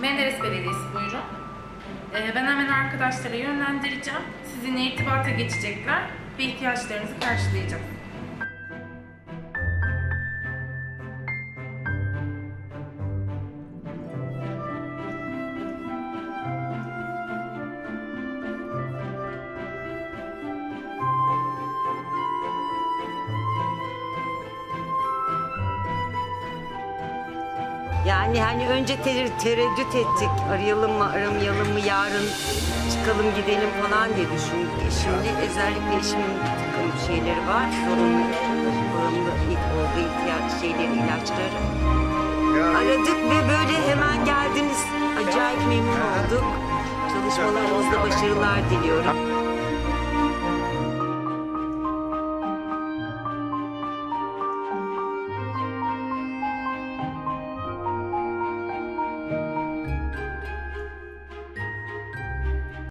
Menderes Belediyesi buyurun. Ee, ben hemen arkadaşlara yönlendireceğim. Sizinle irtibata geçecekler ve ihtiyaçlarınızı karşılayacağız. Yani hani önce ter- tereddüt ettik. Arayalım mı, aramayalım mı, yarın çıkalım gidelim falan diye düşündük. Şimdi özellikle eşimin bir takım şeyleri var. Sorunlu, bağımlı olduğu ihtiyaç şeyleri, ilaçları. Aradık ve böyle hemen geldiniz. Acayip memnun olduk. Çalışmalarınızda başarılar diliyorum.